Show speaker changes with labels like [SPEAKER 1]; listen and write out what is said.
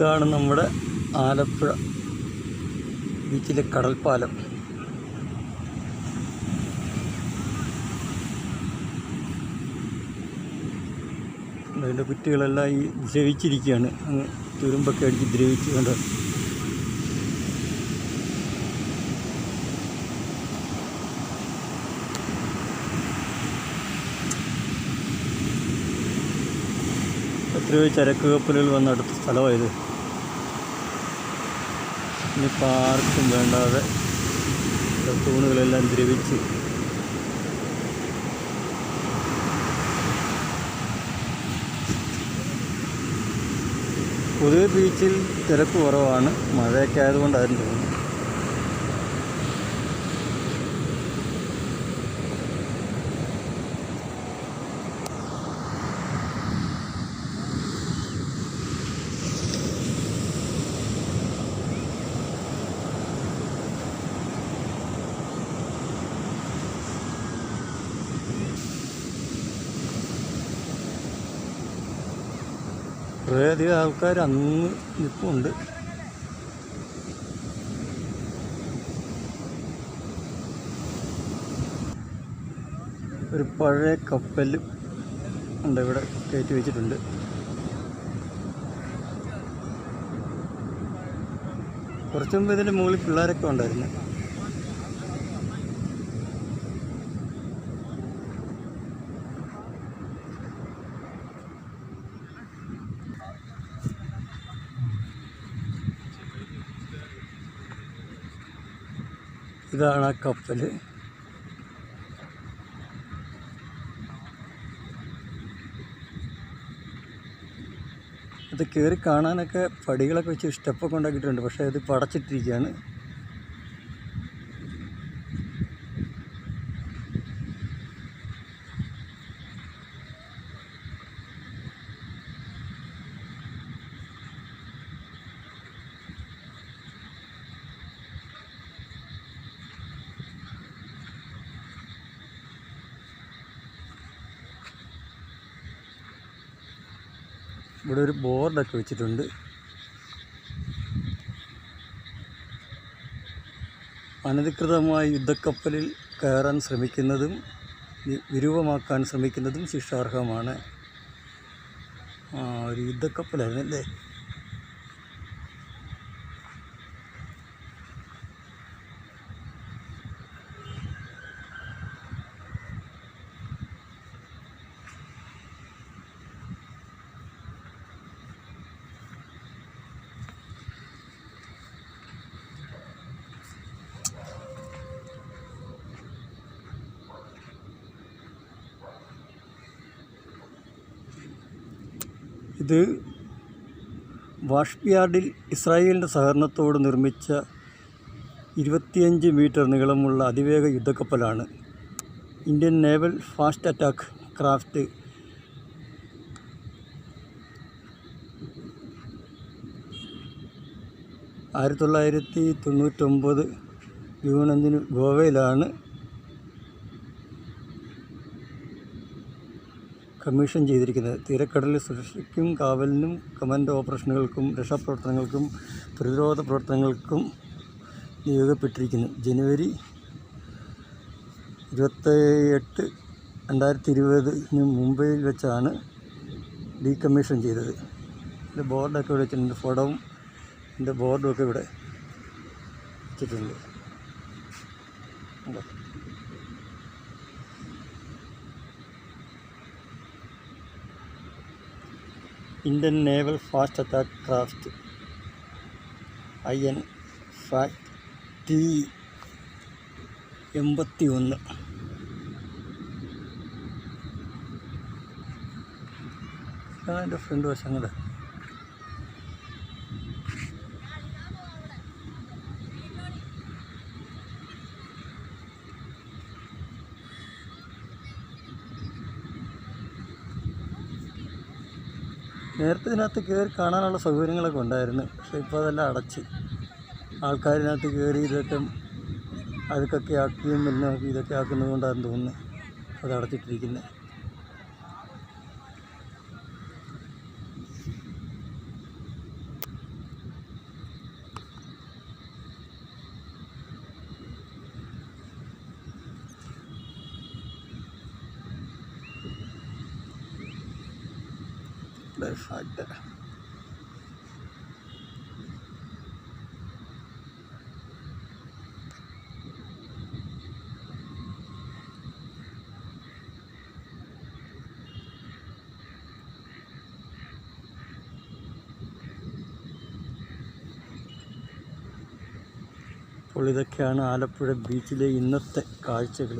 [SPEAKER 1] ഇതാണ് നമ്മുടെ ആലപ്പുഴ ബീച്ചിലെ കടൽപ്പാലം. അതിന്റെ കുറ്റികളെല്ലാം ഈ ദ്രവിച്ചിരിക്കുകയാണ്. അങ്ങ് തുരുമ്പൊക്കെ അടിച്ച് ദ്രവിച്ച് കണ്ടോ? എത്രയോ ചരക്ക് കപ്പലുകൾ വന്ന അടുത്ത സ്ഥലമായത്. ഇനിയിപ്പോൾ ആർക്കും വേണ്ടാതെ തൂണുകളെല്ലാം ദ്രവിച്ച്. പൊതുവെ ബീച്ചിൽ തിരക്ക് കുറവാണ്. മഴയൊക്കെ ആയതുകൊണ്ടായിരുന്നു തോന്നുന്നു കുറേയധികം ആൾക്കാർ അന്ന് നിൽപ്പുണ്ട് ഒരു പഴയ കപ്പൽ ഉണ്ട് ഇവിടെ കയറ്റി വെച്ചിട്ടുണ്ട്. കുറച്ചുമ്പോൾ ഇതിന്റെ മുകളിൽ പിള്ളേരൊക്കെ ഉണ്ടായിരുന്നു. ഇതാണ് ആ കപ്പൽ ഇത് കയറി കാണാനൊക്കെ പടികളൊക്കെ വെച്ച് സ്റ്റെപ്പൊക്കെ ഉണ്ടാക്കിയിട്ടുണ്ട് പക്ഷേ ഇത് പടച്ചിട്ടിരിക്കുകയാണ്. ഇവിടെ ഒരു ബോർഡൊക്കെ വെച്ചിട്ടുണ്ട്. അനധികൃതമായി യുദ്ധക്കപ്പലിൽ കയറാൻ ശ്രമിക്കുന്നതും വിരൂപമാക്കാൻ ശ്രമിക്കുന്നതും ശിക്ഷാർഹമാണ്. ഒരു യുദ്ധക്കപ്പലായിരുന്നല്ലേ? ഇത് വാഷ്പിയാർഡിൽ ഇസ്രായേലിന്റെ സഹകരണത്തോട് നിർമ്മിച്ച ഇരുപത്തിയഞ്ച് മീറ്റർ നീളമുള്ള അതിവേഗ യുദ്ധക്കപ്പലാണ്. Indian naval fast attack craft ആയിരത്തി തൊള്ളായിരത്തി തൊണ്ണൂറ്റൊമ്പത് ജൂൺ അഞ്ചിന് ഗോവയിലാണ് കമ്മീഷൻ ചെയ്തിരിക്കുന്നത്. തീരക്കടലിൽ സുരക്ഷയ്ക്കും കാവലിനും കമാൻഡോ ഓപ്പറേഷനുകൾക്കും രക്ഷാപ്രവർത്തനങ്ങൾക്കും പ്രതിരോധ പ്രവർത്തനങ്ങൾക്കും നിയോഗപ്പെട്ടിരിക്കുന്നു ജനുവരി ഇരുപത്തി എട്ട് രണ്ടായിരത്തി ഇരുപതിന് മുംബൈയിൽ വെച്ചാണ് ഡീകമ്മീഷൻ ചെയ്തത്. എന്റെ ബോർഡൊക്കെ ഇവിടെ വെച്ചിട്ടുണ്ട്. ഫോട്ടോവും എന്റെ ബോർഡും ഒക്കെ ഇവിടെ വെച്ചിട്ടുണ്ട്. Indian naval fast attack craft I N fact T എൺപത്തി ഒന്ന് ഫ്രണ്ട് വശങ്ങൾ. നേരത്തെ ഇതിനകത്ത് കയറി കാണാനുള്ള സൗകര്യങ്ങളൊക്കെ ഉണ്ടായിരുന്നു. പക്ഷേ ഇപ്പോൾ അതെല്ലാം അടച്ച്. ആൾക്കാരിനകത്ത് കയറി ഇതൊക്കെ അഴുക്കൊക്കെ ആക്കുകയും എല്ലാം ഇതൊക്കെ ആക്കുന്നത് കൊണ്ടാണെന്ന് തോന്നുന്നു. അത് അടച്ചിട്ടിരിക്കുന്നത് ഫാക്ട് അപ്പോൾ ഇതൊക്കെയാണ് ആലപ്പുഴ ബീച്ചിലെ ഇന്നത്തെ കാഴ്ചകൾ.